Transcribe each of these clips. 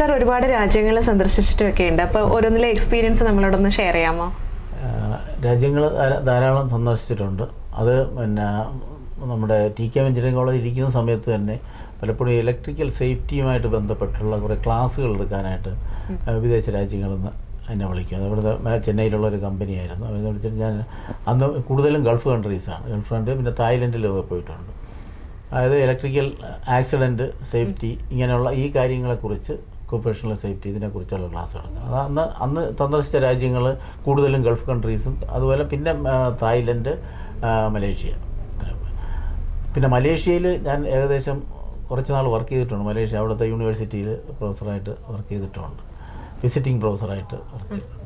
Sir ഒരുപാട് രാജ്യങ്ങൾ സന്ദർശിച്ചിട്ടൊക്കെ ഉണ്ട് അപ്പോൾ ഓരോന്നിലെ എക്സ്പീരിയൻസ് നമ്മളോടൊന്ന് ഷെയർ ചെയ്യാമോ? രാജ്യങ്ങൾ ധാരാളം സന്ദർശിച്ചിട്ടുണ്ട്. അത് പിന്നെ നമ്മുടെ ടി കെ എഞ്ചിനീയറിംഗ് കോളേജ് ഇരിക്കുന്ന സമയത്ത് തന്നെ പലപ്പോഴും ഇലക്ട്രിക്കൽ സേഫ്റ്റിയുമായിട്ട് ബന്ധപ്പെട്ടുള്ള കുറേ ക്ലാസ്സുകൾ എടുക്കാനായിട്ട് വിദേശ രാജ്യങ്ങളിൽ നിന്ന് എന്നെ വിളിക്കും. അതുപോലെ ചെന്നൈയിലുള്ള ഒരു കമ്പനിയായിരുന്നു. അവരെ വിളിച്ചിട്ട് ഞാൻ അന്ന് കൂടുതലും ഗൾഫ് കൺട്രീസാണ് ഗൾഫ് കൺട്രി പിന്നെ തായ്ലൻഡിലൊക്കെ പോയിട്ടുണ്ട്. അതായത് ഇലക്ട്രിക്കൽ ആക്സിഡന്റ് സേഫ്റ്റി ഇങ്ങനെയുള്ള ഈ കാര്യങ്ങളെക്കുറിച്ച് ഒക്കുപേഷണൽ സേഫ്റ്റി ഇതിനെക്കുറിച്ചുള്ള ക്ലാസ് നടന്നു അത് അന്ന് അന്ന് സന്ദർശിച്ച രാജ്യങ്ങൾ കൂടുതലും ഗൾഫ് കൺട്രീസും അതുപോലെ പിന്നെ തായ്ലൻഡ് മലേഷ്യ. പിന്നെ മലേഷ്യയിൽ ഞാൻ ഏകദേശം കുറച്ച് നാൾ വർക്ക് ചെയ്തിട്ടുണ്ട്. മലേഷ്യ അവിടുത്തെ യൂണിവേഴ്സിറ്റിയിൽ പ്രൊഫസറായിട്ട് വർക്ക് ചെയ്തിട്ടുണ്ട്. വിസിറ്റിംഗ് പ്രൊഫസറായിട്ട് വർക്ക് ചെയ്തിട്ടുണ്ട്.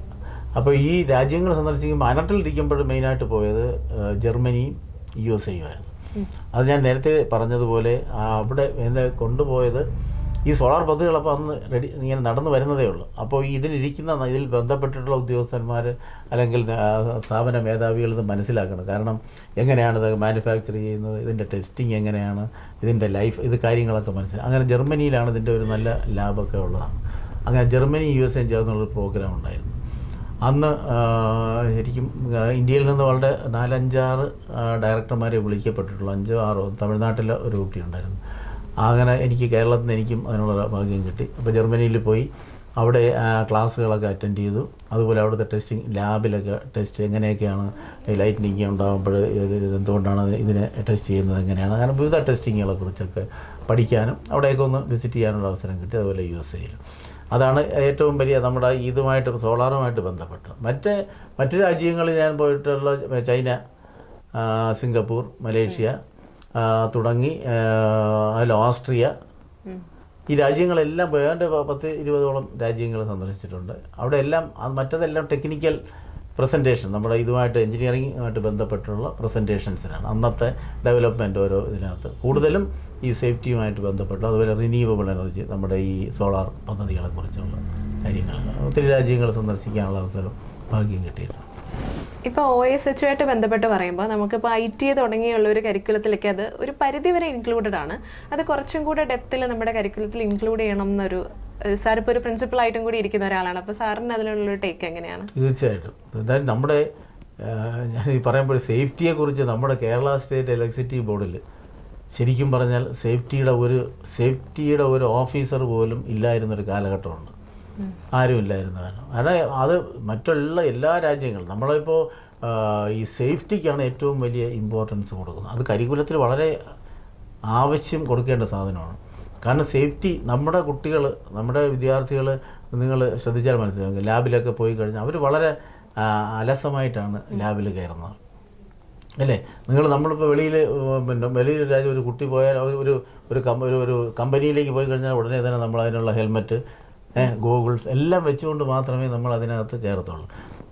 അപ്പോൾ ഈ രാജ്യങ്ങൾ സന്ദർശിക്കുമ്പോൾ അനട്ടിലിരിക്കുമ്പോൾ മെയിനായിട്ട് പോയത് ജർമ്മനിയും യു എസ് എയുമായിരുന്നു. അത് ഞാൻ നേരത്തെ പറഞ്ഞതുപോലെ അവിടെ എന്നെ കൊണ്ടുപോയത് ഈ സോളാർ പദ്ധതികൾ അപ്പോൾ അന്ന് റെഡി ഇങ്ങനെ നടന്നു വരുന്നതേ ഉള്ളൂ. അപ്പോൾ ഇതിലിരിക്കുന്ന ഇതിൽ ബന്ധപ്പെട്ടിട്ടുള്ള ഉദ്യോഗസ്ഥന്മാർ അല്ലെങ്കിൽ സ്ഥാപന മേധാവികൾ ഇത് മനസ്സിലാക്കണം. കാരണം എങ്ങനെയാണ് ഇത് മാനുഫാക്ചർ ചെയ്യുന്നത് ഇതിന്റെ ടെസ്റ്റിംഗ് എങ്ങനെയാണ് ഇതിന്റെ ലൈഫ് ഇത് കാര്യങ്ങളൊക്കെ മനസ്സിലാക്കും അങ്ങനെ ജർമ്മനിയിലാണ് ഇതിന്റെ ഒരു നല്ല ലാബൊക്കെ ഉള്ളതാണ്. അങ്ങനെ ജർമ്മനി യു എസ് എ ചേർന്നുള്ളൊരു പ്രോഗ്രാം ഉണ്ടായിരുന്നു. അന്ന് ശരിക്കും ഇന്ത്യയിൽ നിന്ന് വളരെ നാലഞ്ചാറ് ഡയറക്ടർമാരെ വിളിക്കപ്പെട്ടിട്ടുള്ളൂ. അഞ്ചോ ആറോ തമിഴ്നാട്ടിലെ ഒരു കുട്ടി ഉണ്ടായിരുന്നു. അങ്ങനെ എനിക്ക് കേരളത്തിൽ നിന്ന് എനിക്കും അതിനുള്ള ഭാഗ്യം കിട്ടി. അപ്പോൾ ജർമ്മനിയിൽ പോയി അവിടെ ക്ലാസ്സുകളൊക്കെ അറ്റൻഡ് ചെയ്തു. അതുപോലെ അവിടുത്തെ ടെസ്റ്റിംഗ് ലാബിലൊക്കെ ടെസ്റ്റ് എങ്ങനെയൊക്കെയാണ് ലൈറ്റ്നിങ് ഉണ്ടാകുമ്പോൾ എന്തുകൊണ്ടാണ് ഇതിനെ ടെസ്റ്റ് ചെയ്യുന്നത് എങ്ങനെയാണ്? അങ്ങനെ വിവിധ ടെസ്റ്റിങ്ങുകളെ കുറിച്ചൊക്കെ പഠിക്കാനും അവിടെയൊക്കെ ഒന്ന് വിസിറ്റ് ചെയ്യാനുള്ള അവസരം കിട്ടി അതുപോലെ യു എസ് എയിൽ അതാണ് ഏറ്റവും വലിയ നമ്മുടെ ഇതുമായിട്ട് സോളാറുമായിട്ട് ബന്ധപ്പെട്ട് മറ്റ് മറ്റു രാജ്യങ്ങളിൽ ഞാൻ പോയിട്ടുള്ള ചൈന സിംഗപ്പൂർ മലേഷ്യ തുടങ്ങി അതിൽ ഓസ്ട്രിയ ഈ രാജ്യങ്ങളെല്ലാം വേണ്ട ഏതാണ്ട് പത്ത് ഇരുപതോളം രാജ്യങ്ങൾ സന്ദർശിച്ചിട്ടുണ്ട്. അവിടെ എല്ലാം മറ്റതെല്ലാം ടെക്നിക്കൽ പ്രസന്റേഷൻ നമ്മുടെ ഇതുമായിട്ട് എഞ്ചിനീയറിംഗുമായിട്ട് ബന്ധപ്പെട്ടുള്ള പ്രസന്റേഷൻസിനാണ് അന്നത്തെ ഡെവലപ്മെന്റ് ഓരോ ഇതിനകത്ത്. കൂടുതലും ഈ സേഫ്റ്റിയുമായിട്ട് ബന്ധപ്പെട്ട. അതുപോലെ റിന്യൂവബിൾ എനർജി നമ്മുടെ ഈ സോളാർ പദ്ധതികളെക്കുറിച്ചുള്ള കാര്യങ്ങൾ. ഒത്തിരി രാജ്യങ്ങൾ സന്ദർശിക്കാനുള്ള അവസരം ഭാഗ്യം കിട്ടിയിട്ടുണ്ട്. ഇപ്പോൾ ഒ എസ് എച്ചുമായിട്ട് ബന്ധപ്പെട്ട് പറയുമ്പോൾ നമുക്കിപ്പോൾ ഐ ടി തുടങ്ങിയുള്ള ഒരു കരിക്കുലത്തിലേക്ക് അത് ഒരു പരിധി വരെ ഇൻക്ലൂഡഡ് ആണ്. അത് കുറച്ചും കൂടെ ഡെപ്തിൽ നമ്മുടെ കരിക്കുലത്തിൽ ഇൻക്ലൂഡ് ചെയ്യണം എന്നൊരു സാർ ഇപ്പോൾ ഒരു പ്രിൻസിപ്പൽ ആയിട്ടും കൂടി ഇരിക്കുന്ന ഒരാളാണ്. അപ്പോൾ സാറിന് അതിനുള്ള ടേക്ക് എങ്ങനെയാണ്? തീർച്ചയായിട്ടും. എന്തായാലും നമ്മുടെ ഞാൻ ഈ പറയുമ്പോൾ സേഫ്റ്റിയെക്കുറിച്ച് നമ്മുടെ കേരള സ്റ്റേറ്റ് ഇലക്ട്രിസിറ്റി ബോർഡിൽ ശരിക്കും പറഞ്ഞാൽ സേഫ്റ്റിയുടെ ഒരു സേഫ്റ്റിയുടെ ഒരു ഓഫീസർ പോലും ഇല്ലായിരുന്നൊരു കാലഘട്ടമുണ്ട്. ആരും ഇല്ലായിരുന്നു കാരണം. കാരണം അത് മറ്റുള്ള എല്ലാ രാജ്യങ്ങളും. നമ്മളിപ്പോൾ ഈ സേഫ്റ്റിക്കാണ് ഏറ്റവും വലിയ ഇമ്പോർട്ടൻസ് കൊടുക്കുന്നത്. അത് കരിക്കുലത്തിൽ വളരെ ആവശ്യം കൊടുക്കേണ്ട സാധനമാണ്. കാരണം സേഫ്റ്റി നമ്മുടെ കുട്ടികൾ നമ്മുടെ വിദ്യാർത്ഥികൾ നിങ്ങൾ ശ്രദ്ധിച്ചാൽ മനസ്സിലാക്കുക ലാബിലൊക്കെ പോയി കഴിഞ്ഞാൽ അവർ വളരെ അലസമായിട്ടാണ് ലാബിൽ കയറുന്നത്. അല്ലേ? നിങ്ങൾ നമ്മളിപ്പോൾ വെളിയിൽ പിന്നെ വെളിയിൽ രാജ്യം ഒരു കുട്ടി പോയാൽ അവർ ഒരു ഒരു കമ്പ ഒരു ഒരു കമ്പനിയിലേക്ക് പോയി കഴിഞ്ഞാൽ ഉടനെ തന്നെ നമ്മൾ അതിനുള്ള ഹെൽമെറ്റ് ഗോഗിൾസ് എല്ലാം വെച്ചുകൊണ്ട് മാത്രമേ നമ്മൾ അതിനകത്ത് കയറത്തുള്ളൂ.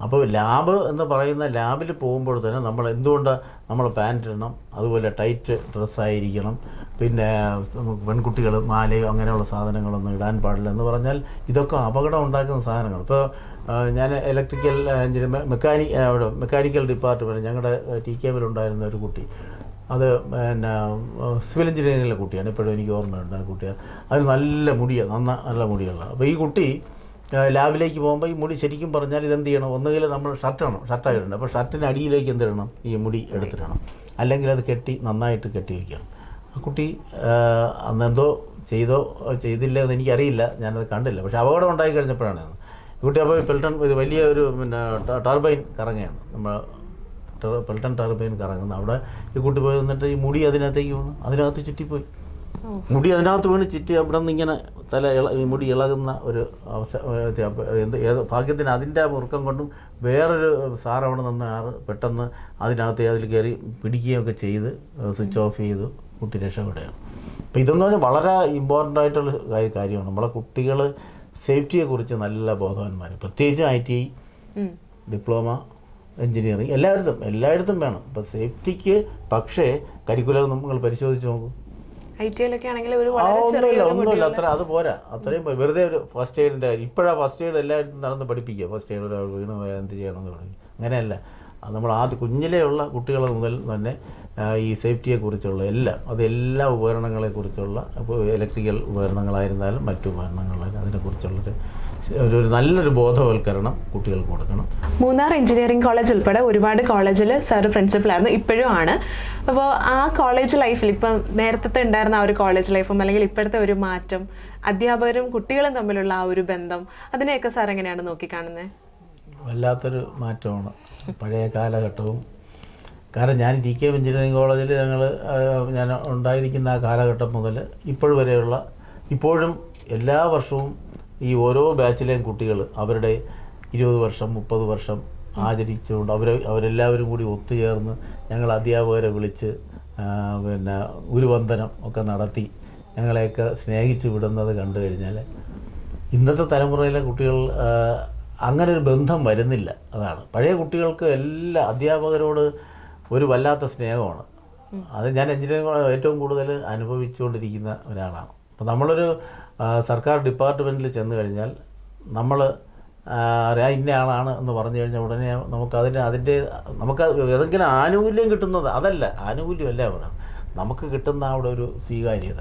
അപ്പോൾ ലാബ് എന്ന് പറയുന്ന ലാബിൽ പോകുമ്പോൾ തന്നെ നമ്മൾ എന്തുകൊണ്ട് നമ്മൾ പാന്റ് ഇടണം അതുപോലെ ടൈറ്റ് ഡ്രസ്സായിരിക്കണം പിന്നെ പെൺകുട്ടികൾ മാലയോ അങ്ങനെയുള്ള സാധനങ്ങളൊന്നും ഇടാൻ പാടില്ല എന്ന് പറഞ്ഞാൽ ഇതൊക്കെ അപകടം ഉണ്ടാക്കുന്ന സാധനങ്ങൾ ഇപ്പോൾ ഞാൻ electrical engineer mechanic mechanical department ഞങ്ങളുടെ ടി കെ ഉണ്ടായിരുന്ന ഒരു കുട്ടി. അത് പിന്നെ സിവിൽ എഞ്ചിനീയറിങ്ങിലെ കുട്ടിയാണ്. ഇപ്പോഴും എനിക്ക് ഓർമ്മയുണ്ട് ആ കുട്ടിയാണ് അത് നല്ല മുടിയാണ് നന്ന നല്ല മുടിയുള്ള. അപ്പോൾ ഈ കുട്ടി ലാബിലേക്ക് പോകുമ്പോൾ ഈ മുടി ശരിക്കും പറഞ്ഞാൽ ഇതെന്ത് ചെയ്യണം? ഒന്നുകിൽ നമ്മൾ ഷർട്ട് ഇടണം ഷർട്ടായിട്ടുണ്ട് അപ്പോൾ ഷർട്ടിന് അടിയിലേക്ക് എന്തിടണം ഈ മുടി എടുത്തിടണം. അല്ലെങ്കിൽ അത് കെട്ടി നന്നായിട്ട് കെട്ടി വയ്ക്കണം ആ കുട്ടി അന്നെന്തോ അന്ന് എന്തോ ചെയ്തോ ചെയ്തില്ല എന്ന് എനിക്കറിയില്ല. ഞാനത് കണ്ടില്ല. പക്ഷേ അപകടം ഉണ്ടായി കഴിഞ്ഞപ്പോഴാണ്. കുട്ടി അപ്പോൾ പെൽട്ടൺ ഇത് വലിയ ഒരു പിന്നെ ടർബൈൻ കറങ്ങുകയാണ് നമ്മൾ പെൽട്ടൺ ടർബൈൻ കറങ്ങുന്നത് അവിടെ ഈ കുട്ടി പോയി നിന്നിട്ട് ഈ മുടി അതിനകത്തേക്ക് വന്നു അതിനകത്ത് ചുറ്റിപ്പോയി. മുടി അതിനകത്ത് വീണ് ചുറ്റി അവിടെ നിന്ന് ഇങ്ങനെ തല ഇള ഈ മുടി ഇളകുന്ന ഒരു അവസ്ഥ അപ്പൊ എന്ത് ഏത് ഭാഗ്യത്തിന് അതിന്റെ മുറുക്കം കൊണ്ടും വേറൊരു സാർ അവിടെ നിന്ന് ആറ് പെട്ടെന്ന് അതിനകത്ത് അതിൽ കയറി പിടിക്കുകയൊക്കെ ചെയ്ത് സ്വിച്ച് ഓഫ് ചെയ്തു. കുട്ടി രക്ഷപ്പെടുകയാണ്. അപ്പോൾ ഇതെന്ന് പറഞ്ഞാൽ വളരെ ഇമ്പോർട്ടന്റ് ആയിട്ടുള്ള കാര്യം- കാര്യമാണ്. നമ്മളെ കുട്ടികൾ സേഫ്റ്റിയെക്കുറിച്ച് നല്ല ബോധവാന്മാർ പ്രത്യേകിച്ച് I T I diploma engineering എല്ലായിടത്തും എല്ലായിടത്തും വേണം. ഇപ്പോൾ സേഫ്റ്റിക്ക് പക്ഷേ കരിക്കുലം നിങ്ങൾ പരിശോധിച്ച് നോക്കൂ. ഒന്നുമില്ല അത്ര അത് പോരാ. അത്രയും. വെറുതെ ഒരു ഫസ്റ്റ് എയ്ഡിന്റെ കാര്യം. ഇപ്പോഴാണ് ഫസ്റ്റ് എയ്ഡ് എല്ലായിടത്തും നടന്ന് പഠിപ്പിക്കുക. ഫസ്റ്റ് എയ്ഡ് ഒരാൾ വീണ് പോയാൽ എന്ത് ചെയ്യണമെന്ന് പറയും. അങ്ങനെയല്ല. നമ്മൾ ആദ്യം കുഞ്ഞിലേ ഉള്ള കുട്ടികൾ മുതൽ തന്നെ ഈ സേഫ്റ്റിയെക്കുറിച്ചുള്ള എല്ലാം അത് എല്ലാ ഉപകരണങ്ങളെക്കുറിച്ചുള്ള ഇലക്ട്രിക്കൽ ഉപകരണങ്ങളായിരുന്നാലും മറ്റു ഉപകരണങ്ങളായാലും അതിനെക്കുറിച്ചുള്ളൊരു ഒരു നല്ലൊരു ബോധവൽക്കരണം കുട്ടികൾക്ക് കൊടുക്കണം. മൂന്നാർ എഞ്ചിനീയറിംഗ് കോളേജ് ഉൾപ്പെടെ ഒരുപാട് കോളേജിൽ സാർ പ്രിൻസിപ്പളായിരുന്നു ഇപ്പോഴും ആണ്. അപ്പോൾ ആ കോളേജ് ലൈഫിൽ ഇപ്പം നേരത്തെ ഉണ്ടായിരുന്ന ആ ഒരു കോളേജ് ലൈഫും അല്ലെങ്കിൽ ഇപ്പോഴത്തെ ഒരു മാറ്റം അധ്യാപകരും കുട്ടികളും തമ്മിലുള്ള ആ ഒരു ബന്ധം അതിനെയൊക്കെ സാർ എങ്ങനെയാണ് നോക്കിക്കാണുന്നത് വല്ലാത്തൊരു മാറ്റമാണ്. പഴയ കാലഘട്ടവും. കാരണം ഞാൻ ഡി കെ എഞ്ചിനീയറിംഗ് കോളേജിൽ ഞങ്ങൾ ഞാൻ ഉണ്ടായിരിക്കുന്ന ആ കാലഘട്ടം മുതൽ ഇപ്പോഴും വരെയുള്ള ഇപ്പോഴും എല്ലാ വർഷവും ഈ ഓരോ ബാച്ചിലെയും കുട്ടികൾ അവരുടെ ഇരുപത് വർഷം മുപ്പത് വർഷം ആചരിച്ചുകൊണ്ട് അവർ അവരെല്ലാവരും കൂടി ഒത്തുചേർന്ന് ഞങ്ങൾ അധ്യാപകരെ വിളിച്ച് പിന്നെ ഗുരുവന്ദനം ഒക്കെ നടത്തി ഞങ്ങളെയൊക്കെ സ്നേഹിച്ച് വിടുന്നത് കണ്ടു കഴിഞ്ഞാൽ ഇന്നത്തെ തലമുറയിലെ കുട്ടികൾ അങ്ങനെ ഒരു ബന്ധം വരുന്നില്ല. അതാണ്. പഴയ കുട്ടികൾക്ക് എല്ലാ അധ്യാപകരോട് ഒരു വല്ലാത്ത സ്നേഹമാണ്. അത് ഞാൻ എഞ്ചിനീയറിംഗ് ഏറ്റവും കൂടുതൽ അനുഭവിച്ചുകൊണ്ടിരിക്കുന്ന ഒരാളാണ്. അപ്പോൾ നമ്മളൊരു സർക്കാർ ഡിപ്പാർട്ട്മെന്റിൽ ചെന്ന് കഴിഞ്ഞാൽ നമ്മൾ ഇന്ന ആളാണ് എന്ന് പറഞ്ഞു കഴിഞ്ഞാൽ ഉടനെ നമുക്ക് അതിന് അതിന്റെ നമുക്ക് ഏതെങ്കിലും ആനുകൂല്യം കിട്ടുന്നത് അതല്ല. ആനുകൂല്യമല്ല അവിടെ നമുക്ക് കിട്ടുന്ന അവിടെ ഒരു സ്വീകാര്യത.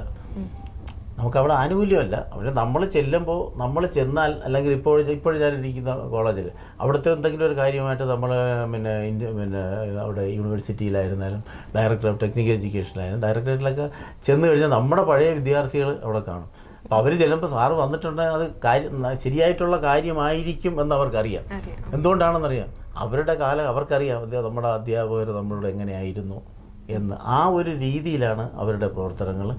നമുക്ക് അവിടെ ആനുകൂല്യമല്ല. അവിടെ നമ്മൾ ചെല്ലുമ്പോൾ നമ്മൾ ചെന്നാൽ അല്ലെങ്കിൽ ഇപ്പോൾ ഇപ്പോൾ ഞാനിരിക്കുന്ന കോളേജിൽ അവിടുത്തെ എന്തെങ്കിലും ഒരു കാര്യമായിട്ട് നമ്മൾ പിന്നെ ഇന്ത്യ പിന്നെ അവിടെ യൂണിവേഴ്സിറ്റിയിലായിരുന്നാലും ഡയറക്ടർ ഓഫ് ടെക്നിക്കൽ എഡ്യൂക്കേഷനിലായാലും ഡയറക്ടറേറ്റിലൊക്കെ ചെന്ന് കഴിഞ്ഞാൽ നമ്മുടെ പഴയ വിദ്യാർത്ഥികൾ അവിടെ കാണും. അപ്പോൾ അവർ ചെല്ലുമ്പോൾ സാറ് വന്നിട്ടുണ്ടെങ്കിൽ അത് കാര്യം ശരിയായിട്ടുള്ള കാര്യമായിരിക്കും എന്ന് അവർക്കറിയാം എന്തുകൊണ്ടാണെന്നറിയാം? അവരുടെ കാലം അവർക്കറിയാം. നമ്മുടെ അധ്യാപകർ നമ്മളോട് എങ്ങനെയായിരുന്നു? എന്ന് ആ ഒരു രീതിയിലാണ് അവരുടെ പ്രവർത്തനങ്ങൾ.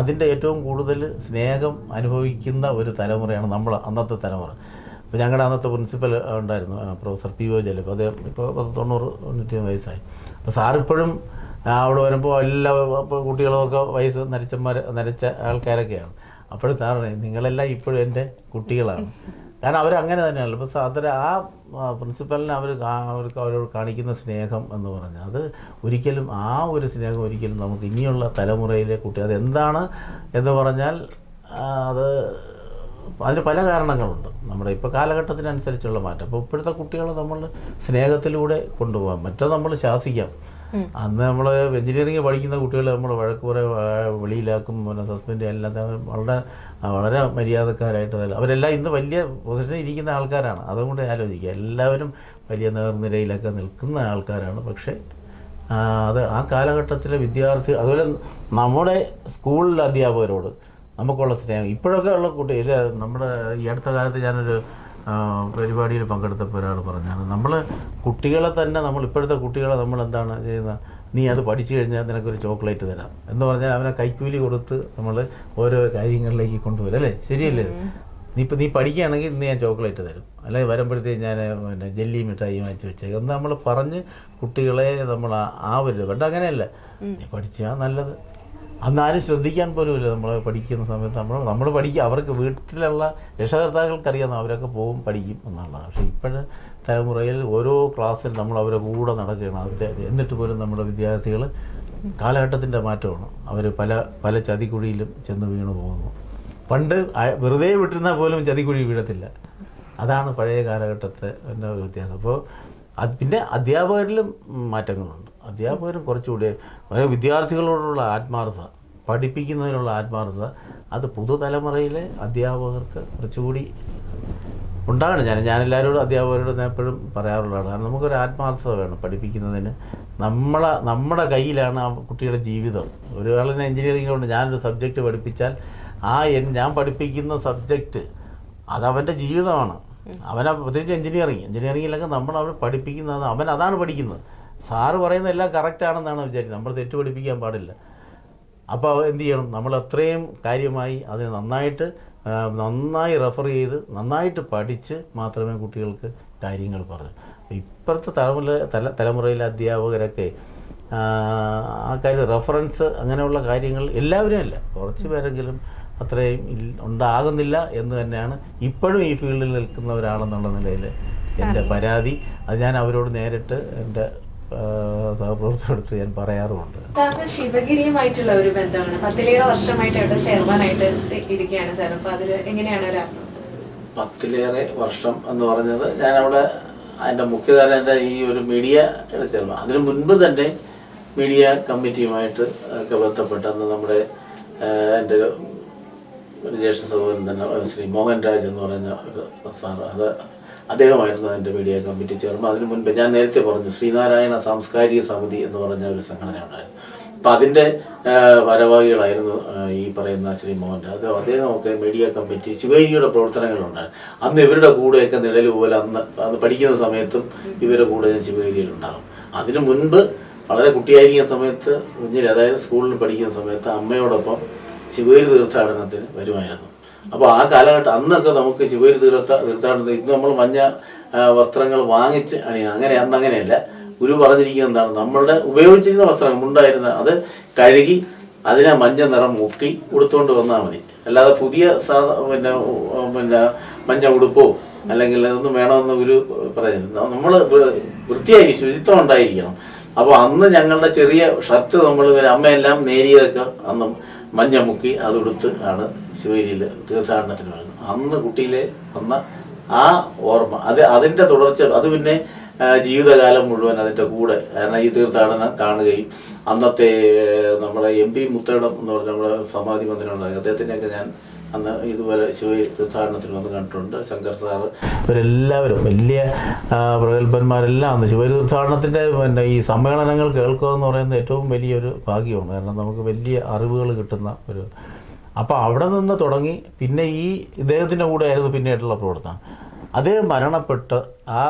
അതിന്റെ ഏറ്റവും കൂടുതൽ സ്നേഹം അനുഭവിക്കുന്ന ഒരു തലമുറയാണ് നമ്മൾ അന്നത്തെ തലമുറ. ഇപ്പോൾ ഞങ്ങളുടെ അന്നത്തെ പ്രിൻസിപ്പൽ ഉണ്ടായിരുന്നു പ്രൊഫസർ പി ഒ ജലീബ് അദ്ദേഹം ഇപ്പോൾ തൊണ്ണൂറ് തൊണ്ണൂറ്റി വയസ്സായി. അപ്പോൾ സാറിപ്പോഴും അവിടെ വരുമ്പോൾ എല്ലാ കുട്ടികളുമൊക്കെ വയസ്സ് നരച്ചന്മാർ നരച്ച ആൾക്കാരൊക്കെയാണ്. അപ്പോഴും പറയും നിങ്ങളെല്ലാം ഇപ്പോഴും എന്റെ കുട്ടികളാണ്. കാരണം അവരങ്ങനെ തന്നെയാണല്ലോ. ഇപ്പോൾ സാധാരണ ആ പ്രിൻസിപ്പലിനെ അവർ അവർക്ക് അവരോട് കാണിക്കുന്ന സ്നേഹം എന്ന് പറഞ്ഞാൽ അത് ഒരിക്കലും ആ ഒരു സ്നേഹം ഒരിക്കലും നമുക്ക് ഇനിയുള്ള തലമുറയിലെ കുട്ടി അതെന്താണ് എന്ന് പറഞ്ഞാൽ അത് അതിന് പല കാരണങ്ങളുണ്ട്. നമ്മുടെ ഇപ്പോൾ കാലഘട്ടത്തിനനുസരിച്ചുള്ള മാറ്റം. അപ്പോൾ ഇപ്പോഴത്തെ കുട്ടികളെ നമ്മൾ സ്നേഹത്തിലൂടെ കൊണ്ടുപോകാം. മറ്റേ നമ്മൾ ശാസിക്കാം. അന്ന് നമ്മൾ എഞ്ചിനീയറിംഗ് പഠിക്കുന്ന കുട്ടികൾ നമ്മൾ വഴക്ക് കുറേ വെളിയിലാക്കും പിന്നെ സസ്പെൻഡ് എല്ലാം വളരെ വളരെ മര്യാദക്കാരായിട്ട് അവരെല്ലാം ഇന്ന് വലിയ പൊസിഷനിൽ ഇരിക്കുന്ന ആൾക്കാരാണ്. അതുകൊണ്ട് ആലോചിക്കുക. എല്ലാവരും വലിയ നേർനിരയിലൊക്കെ നിൽക്കുന്ന ആൾക്കാരാണ്. പക്ഷേ അത് ആ കാലഘട്ടത്തിലെ വിദ്യാർത്ഥി അതുപോലെ നമ്മുടെ സ്കൂളിലെ അധ്യാപകരോട് നമുക്കുള്ള സ്നേഹം. ഇപ്പോഴൊക്കെ ഉള്ള കുട്ടി നമ്മുടെ ഈ അടുത്ത കാലത്ത് ഞാനൊരു പരിപാടിയിൽ പങ്കെടുത്തപ്പോൾ ഒരാൾ പറഞ്ഞാണ് നമ്മൾ കുട്ടികളെ തന്നെ നമ്മൾ ഇപ്പോഴത്തെ കുട്ടികളെ നമ്മൾ എന്താണ് ചെയ്യുന്നത്? നീ അത് പഠിച്ചു കഴിഞ്ഞാൽ നിനക്കൊരു ചോക്ലേറ്റ് തരാം. എന്ന് പറഞ്ഞാൽ അവനെ കൈക്കൂലി കൊടുത്ത് നമ്മൾ ഓരോ കാര്യങ്ങളിലേക്ക് കൊണ്ടുവരും അല്ലേ? ശരിയല്ലേ? നീ ഇപ്പം നീ പഠിക്കുകയാണെങ്കിൽ ഇന്ന് ഞാൻ ചോക്ലേറ്റ് തരും. അല്ലെങ്കിൽ വരുമ്പോഴത്തേക്ക് ഞാൻ പിന്നെ ജെല്ലി മിഠായി വാങ്ങിച്ചു വെച്ചേക്കും. എന്ന് നമ്മൾ പറഞ്ഞ് കുട്ടികളെ നമ്മൾ ആ- ഒരു പണ്ട് അങ്ങനെയല്ല. നീ പഠിച്ചാൽ നല്ലത്. അന്ന് ആരും ശ്രദ്ധിക്കാൻ പോലും ഇല്ല നമ്മൾ പഠിക്കുന്ന സമയത്ത്. നമ്മൾ നമ്മൾ പഠിക്കുക അവർക്ക് വീട്ടിലുള്ള രക്ഷകർത്താക്കൾക്കറിയാം അവരൊക്കെ പോകും പഠിക്കും എന്നുള്ളതാണ്. പക്ഷേ ഇപ്പോഴത്തെ തലമുറയിൽ ഓരോ ക്ലാസ്സിൽ നമ്മൾ അവരെ കൂടെ നടക്കുകയാണ്. അതിന്റെ എന്നിട്ട് പോലും നമ്മുടെ വിദ്യാർത്ഥികൾ കാലഘട്ടത്തിന്റെ മാറ്റമാണ്. അവർ പല പല ചതിക്കുഴിയിലും ചെന്ന് വീണു പോകുന്നു. പണ്ട് വെറുതെ വിട്ടിരുന്നാൽ പോലും ചതിക്കുഴി വീഴത്തില്ല. അതാണ് പഴയ കാലഘട്ടത്തെ വ്യത്യാസം. അപ്പോൾ അത് പിന്നെ അധ്യാപകരിലും മാറ്റങ്ങളുണ്ട്. അധ്യാപകരും കുറച്ചുകൂടി ഓരോ വിദ്യാർത്ഥികളോടുള്ള ആത്മാർത്ഥത പഠിപ്പിക്കുന്നതിനുള്ള ആത്മാർത്ഥത അത് പുതുതലമുറയിലെ അധ്യാപകർക്ക് കുറച്ചുകൂടി ഉണ്ടാകണം. ഞാൻ ഞാൻ എല്ലാവരോടും അധ്യാപകരോട് എപ്പോഴും പറയാറുള്ളതാണ്. കാരണം നമുക്കൊരു ആത്മാർത്ഥത വേണം പഠിപ്പിക്കുന്നതിന്. നമ്മളെ നമ്മുടെ കയ്യിലാണ് ആ കുട്ടിയുടെ ജീവിതം. ഒരാളിനെ എൻജിനീയറിംഗ് കൊണ്ട് ഞാനൊരു സബ്ജക്റ്റ് പഠിപ്പിച്ചാൽ ആ എൻ- ഞാൻ പഠിപ്പിക്കുന്ന സബ്ജക്റ്റ് അതവന്റെ ജീവിതമാണ്. അവനെ പ്രത്യേകിച്ച് എഞ്ചിനീയറിങ് എഞ്ചിനീയറിംഗിലൊക്കെ നമ്മൾ അവർ പഠിപ്പിക്കുന്നത് അവൻ അതാണ് പഠിക്കുന്നത്. സാറ് പറയുന്ന എല്ലാം കറക്റ്റ് ആണെന്നാണ് വിചാരിക്കുന്നത് നമ്മൾ തെറ്റ് പഠിപ്പിക്കാൻ പാടില്ല അപ്പോൾ എന്ത് ചെയ്യണം? നമ്മൾ അത്രയും കാര്യമായി അതിനെ നന്നായിട്ട് നന്നായി റെഫർ ചെയ്ത് നന്നായിട്ട് പഠിച്ച് മാത്രമേ കുട്ടികൾക്ക് കാര്യങ്ങൾ പറഞ്ഞു. ഇപ്പോഴത്തെ തലമുറ തല തലമുറയിലെ അധ്യാപകരൊക്കെ ആ, ആ കാര്യം റെഫറൻസ് അങ്ങനെയുള്ള കാര്യങ്ങൾ എല്ലാവരും അല്ല. കുറച്ച് പേരെങ്കിലും അത്രയും ഉണ്ടാകുന്നില്ല എന്ന് തന്നെയാണ് ഇപ്പോഴും ഈ ഫീൽഡിൽ നിൽക്കുന്നവരാണെന്നുള്ള നിലയിൽ എന്റെ പരാതി. അത് ഞാൻ അവരോട് നേരിട്ട് എന്റെ സഹപ്രവർത്തകർക്ക് ഞാൻ പറയാറുമുണ്ട്. സാറിന് ശിവഗിരിയുമായിട്ടുള്ള ഒരു ബന്ധമാണ്. പത്തിലേറെ വർഷമായിട്ട് അവിടെ ചെയർമാനായിട്ട് ഇരിക്കുകയാണ് സാർ. അപ്പൊ അതിൽ എങ്ങനെയാണ് ഒരു പത്തിലേറെ വർഷം എന്ന് പറഞ്ഞത് ഞാൻ അവിടെ അതിന്റെ മുഖ്യധാരന്റെ ഈ ഒരു മീഡിയ ചെയർമാൻ. അതിനു മുൻപ് തന്നെ മീഡിയ കമ്മിറ്റിയുമായിട്ട് ഒക്കെ ബന്ധപ്പെട്ട് അന്ന് നമ്മുടെ എന്റെ ഒരു ജ്യേഷ്ഠ സഹോദരൻ തന്നെ ശ്രീ മോഹൻ രാജ് എന്ന് പറഞ്ഞ ഒരു സാർ അത് അദ്ദേഹമായിരുന്നു അതിന്റെ മീഡിയ കമ്മിറ്റി ചെയർമാൻ അതിനു മുൻപ് ഞാൻ നേരത്തെ പറഞ്ഞു ശ്രീനാരായണ സാംസ്കാരിക സമിതി എന്ന് പറഞ്ഞ ഒരു സംഘടന ഉണ്ടായിരുന്നു അപ്പം അതിന്റെ ഭാരവാഹികളായിരുന്നു ഈ പറയുന്ന ശ്രീ മോഹൻ അത് അദ്ദേഹമൊക്കെ മീഡിയ കമ്മിറ്റി ശിവഗിരിയുടെ പ്രവർത്തനങ്ങളുണ്ടായിരുന്നു അന്ന് ഇവരുടെ കൂടെയൊക്കെ നിഴൽ പോലെ അന്ന് അന്ന് പഠിക്കുന്ന സമയത്തും ഇവരുടെ കൂടെ ഞാൻ ശിവഗിരിയിലുണ്ടാകും അതിനു മുൻപ് വളരെ കുട്ടിയായിരിക്കുന്ന സമയത്ത് കുഞ്ഞിൽ അതായത് സ്കൂളിൽ പഠിക്കുന്ന സമയത്ത് അമ്മയോടൊപ്പം ശിവഗിരി തീർത്ഥാടനത്തിന് വരുമായിരുന്നു. അപ്പോൾ ആ കാലഘട്ടം അന്നൊക്കെ നമുക്ക് ശിവഗിരി തീർത്ഥ തീർത്ഥാടനത്തിൽ ഇന്ന് നമ്മൾ മഞ്ഞ വസ്ത്രങ്ങൾ വാങ്ങിച്ച് അണിയുക അങ്ങനെ അന്ന് അങ്ങനെയല്ല. ഗുരു പറഞ്ഞിരിക്കുന്ന എന്താണ്? നമ്മളുടെ ഉപയോഗിച്ചിരുന്ന വസ്ത്രങ്ങൾ മുണ്ടായിരുന്ന അത് കഴുകി അതിനെ മഞ്ഞ നിറം മുക്കി ഉടുത്തുകൊണ്ട് വന്നാൽ മതി. അല്ലാതെ പുതിയ പിന്നെ പിന്നെ മഞ്ഞ ഉടുപ്പോ അല്ലെങ്കിൽ അതൊന്നും വേണമെന്ന് ഗുരു പറയുന്നു നമ്മൾ വൃത്തിയായി ശുചിത്വം ഉണ്ടായിരിക്കണം. അപ്പോൾ അന്ന് ഞങ്ങളുടെ ചെറിയ ഷർട്ട് നമ്മൾ അമ്മയെല്ലാം നേരിയതൊക്കെ അന്ന് മഞ്ഞ മുക്കി അതെടുത്ത് ആണ് ശിവഗിരിയിൽ തീർത്ഥാടനത്തിന് വരുന്നത്. അന്ന് കുട്ടിയിലെ വന്ന ആ ഓർമ്മ അത് അതിന്റെ തുടർച്ച അത് പിന്നെ ജീവിതകാലം മുഴുവൻ അതിന്റെ കൂടെ കാരണം ഈ തീർത്ഥാടനം കാണുകയും അന്നത്തെ നമ്മുടെ എം പി മുത്തേടം എന്ന് പറഞ്ഞ നമ്മുടെ സമാധി മന്ദിരം ഉണ്ടായി അദ്ദേഹത്തിനെയൊക്കെ ഞാൻ അന്ന് ഇതുപോലെ ശിവ തീർത്ഥാടനത്തിൽ വന്ന് കണ്ടിട്ടുണ്ട്. ശങ്കർ സാർ ഇവരെല്ലാവരും വലിയ പ്രഗത്ഭന്മാരെല്ലാം അന്ന് ശിവ തീർത്ഥാടനത്തിന്റെ പിന്നെ ഈ സമ്മേളനങ്ങൾ കേൾക്കുക എന്ന് പറയുന്നത് ഏറ്റവും വലിയൊരു ഭാഗ്യമാണ്. കാരണം നമുക്ക് വലിയ അറിവുകൾ കിട്ടുന്ന ഒരു അപ്പോൾ അവിടെ നിന്ന് തുടങ്ങി പിന്നെ ഈ ഇദ്ദേഹത്തിന്റെ കൂടെ ആയിരുന്നു പിന്നീടുള്ള പ്രവർത്തനം. അദ്ദേഹം മരണപ്പെട്ട് ആ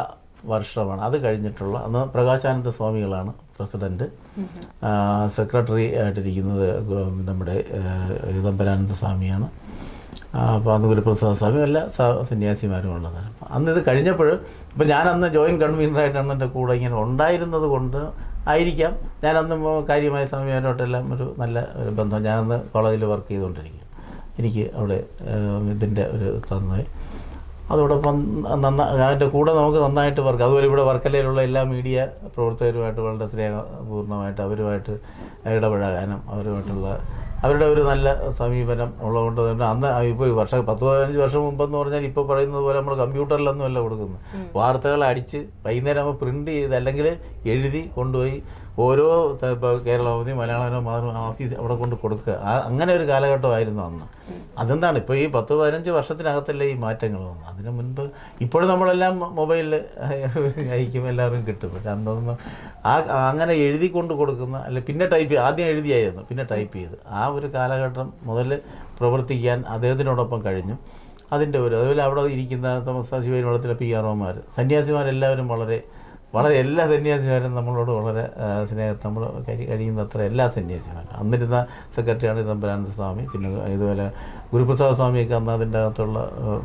വർഷമാണ് അത് കഴിഞ്ഞിട്ടുള്ള അന്ന് പ്രകാശാനന്ദ സ്വാമികളാണ് പ്രസിഡന്റ് സെക്രട്ടറി ആയിട്ടിരിക്കുന്നത് നമ്മുടെ ഇതമ്പരാനന്ദ സ്വാമിയാണ്. അപ്പോൾ അന്ന് ഗുരുപ്രസാദ് സ്വാമി എല്ലാ സന്യാസിമാരും അന്ന് ഇത് കഴിഞ്ഞപ്പോൾ ഇപ്പം ഞാനന്ന് ജോയിൻ കൺവീനറായിട്ടാണ് എന്റെ കൂടെ ഇങ്ങനെ ഉണ്ടായിരുന്നത് കൊണ്ട് ആയിരിക്കാം. ഞാനന്ന് കാര്യമായ സ്വാമിമാരോട്ടെല്ലാം ഒരു നല്ല ഒരു ബന്ധം ഞാനന്ന് കോളേജിൽ വർക്ക് ചെയ്തുകൊണ്ടിരിക്കും എനിക്ക് അവിടെ ഇതിന്റെ ഒരു തന്നായി അതോടൊപ്പം നന്നാ അതിന്റെ കൂടെ നമുക്ക് നന്നായിട്ട് വർക്ക് അതുപോലെ ഇവിടെ വർക്കലയിലുള്ള എല്ലാ മീഡിയ പ്രവർത്തകരുമായിട്ട് വളരെ സ്നേഹപൂർണമായിട്ട് അവരുമായിട്ട് ഇടപഴകാനും അവരുമായിട്ടുള്ള അവരുടെ ഒരു നല്ല സമീപനം ഉള്ളതുകൊണ്ട് തന്നെ അന്ന് ഇപ്പോൾ ഈ വർഷം പത്ത് പതിനഞ്ച് വർഷം മുമ്പെന്ന് പറഞ്ഞാൽ ഇപ്പോൾ പറയുന്നത് പോലെ നമ്മൾ കമ്പ്യൂട്ടറിലൊന്നും അല്ല കൊടുക്കുന്നത്. വാർത്തകൾ അടിച്ച് വൈകുന്നേരം ആകുമ്പോൾ പ്രിന്റ് ചെയ്ത് അല്ലെങ്കിൽ എഴുതി കൊണ്ടുപോയി ഓരോ ഇപ്പോൾ കേരളാവധി മലയാളം ഓഫീസ് അവിടെ കൊണ്ട് കൊടുക്കുക. അങ്ങനെ ഒരു കാലഘട്ടമായിരുന്നു അന്ന്. അതെന്താണ്? ഇപ്പോൾ ഈ പത്ത് പതിനഞ്ച് വർഷത്തിനകത്തല്ലേ ഈ മാറ്റങ്ങൾ വന്നു അതിന് മുൻപ് ഇപ്പോഴും നമ്മളെല്ലാം മൊബൈലിൽ അയക്കും എല്ലാവരും കിട്ടും. പക്ഷെ അന്നൊന്നും ആ അങ്ങനെ എഴുതി കൊണ്ട് കൊടുക്കുന്ന അല്ലെ പിന്നെ ടൈപ്പ് ആദ്യം എഴുതിയായിരുന്നു പിന്നെ ടൈപ്പ് ചെയ്ത്. ആ ഒരു കാലഘട്ടം മുതൽ പ്രവർത്തിക്കാൻ അദ്ദേഹത്തിനോടൊപ്പം കഴിഞ്ഞു. അതിന്റെ ഒരു അതുപോലെ അവിടെ ഇരിക്കുന്ന തോമസ് ശിവനോളത്തിലെ പി ആർ ഒമാർ സന്യാസിമാരെല്ലാവരും വളരെ വളരെ എല്ലാ സന്യാസിമാരും നമ്മളോട് വളരെ സ്നേഹം നമ്മൾ കഴി കഴിയുന്നത്ര എല്ലാ സന്യാസിമാരും. അന്നിരുന്ന സെക്രട്ടറിയാണ് തമ്പരാനന്ദ സ്വാമി പിന്നെ ഇതുപോലെ ഗുരുപ്രസാദ സ്വാമിയൊക്കെ അന്ന് അതിന്റെ അകത്തുള്ള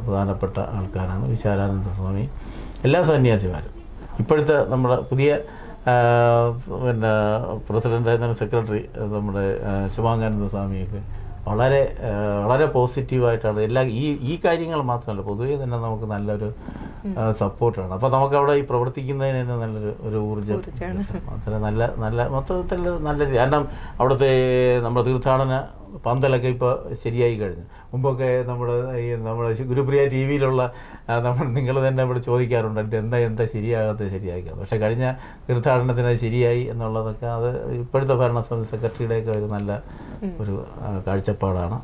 പ്രധാനപ്പെട്ട ആൾക്കാരാണ് വിശാലാനന്ദ സ്വാമി എല്ലാ സന്യാസിമാരും. ഇപ്പോഴത്തെ നമ്മുടെ പുതിയ പിന്നെ പ്രസിഡന്റായിരുന്ന സെക്രട്ടറി നമ്മുടെ ശിവാങ്കാനന്ദ സ്വാമിയൊക്കെ വളരെ വളരെ പോസിറ്റീവായിട്ടാണ് എല്ലാ ഈ ഈ കാര്യങ്ങൾ മാത്രമല്ല പൊതുവേ തന്നെ നമുക്ക് നല്ലൊരു സപ്പോർട്ടാണ്. അപ്പോൾ നമുക്ക് അവിടെ ഈ പ്രവർത്തിക്കുന്നതിന് തന്നെ നല്ലൊരു ഒരു ഊർജം അത്ര നല്ല നല്ല മൊത്തത്തിൽ നല്ല രീതി. കാരണം അവിടുത്തെ നമ്മുടെ തീർത്ഥാടന പന്തലൊക്കെ ഇപ്പോൾ ശരിയായി കഴിഞ്ഞു. മുമ്പൊക്കെ നമ്മൾ ഈ നമ്മൾ ഗുരുപ്രിയ ടി വിയിലുള്ള നമ്മൾ നിങ്ങൾ തന്നെ ഇവിടെ ചോദിക്കാറുണ്ട് ഇത് എന്താ എന്താ ശരിയാകാത്ത ശരിയാക്കുക പക്ഷേ കഴിഞ്ഞ തീർത്ഥാടനത്തിന് അത് ശരിയായി എന്നുള്ളതൊക്കെ അത് ഇപ്പോഴത്തെ ഭരണസമിതി സെക്രട്ടറിയുടെയൊക്കെ ഒരു നല്ല ഒരു കാഴ്ചപ്പാടാണ്.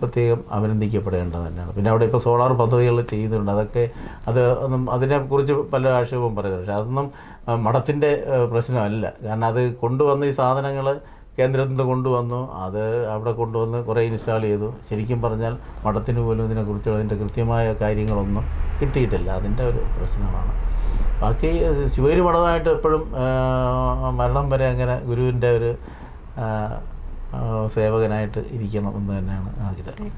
പ്രത്യേകം അഭിനന്ദിക്കപ്പെടേണ്ടത് തന്നെയാണ് പിന്നെ അവിടെ ഇപ്പോൾ സോളാർ പദ്ധതികൾ ചെയ്യുന്നുണ്ട് അതൊക്കെ അത് ഒന്നും അതിനെക്കുറിച്ച് പല ആക്ഷേപവും പറയുന്നത് പക്ഷേ അതൊന്നും മഠത്തിന്റെ പ്രശ്നമല്ല. കാരണം അത് കൊണ്ടുവന്ന ഈ സാധനങ്ങൾ കേന്ദ്രത്തിൽ കൊണ്ടുവന്നു. അത് അവിടെ കൊണ്ടുവന്ന് കുറേ ഇൻസ്റ്റാൾ ചെയ്തു. ശരിക്കും പറഞ്ഞാൽ മഠത്തിന് പോലും ഇതിനെക്കുറിച്ചുള്ള അതിന്റെ കൃത്യമായ കാര്യങ്ങളൊന്നും കിട്ടിയിട്ടില്ല. അതിന്റെ ഒരു പ്രശ്നമാണ്. ബാക്കി ശിവഗിരി മഠമായിട്ട് എപ്പോഴും മരണം വരെ അങ്ങനെ ഗുരുവിന്റെ ഒരു സേവകനായിട്ട് ഇരിക്കണം എന്ന് തന്നെയാണ് ആഗ്രഹം.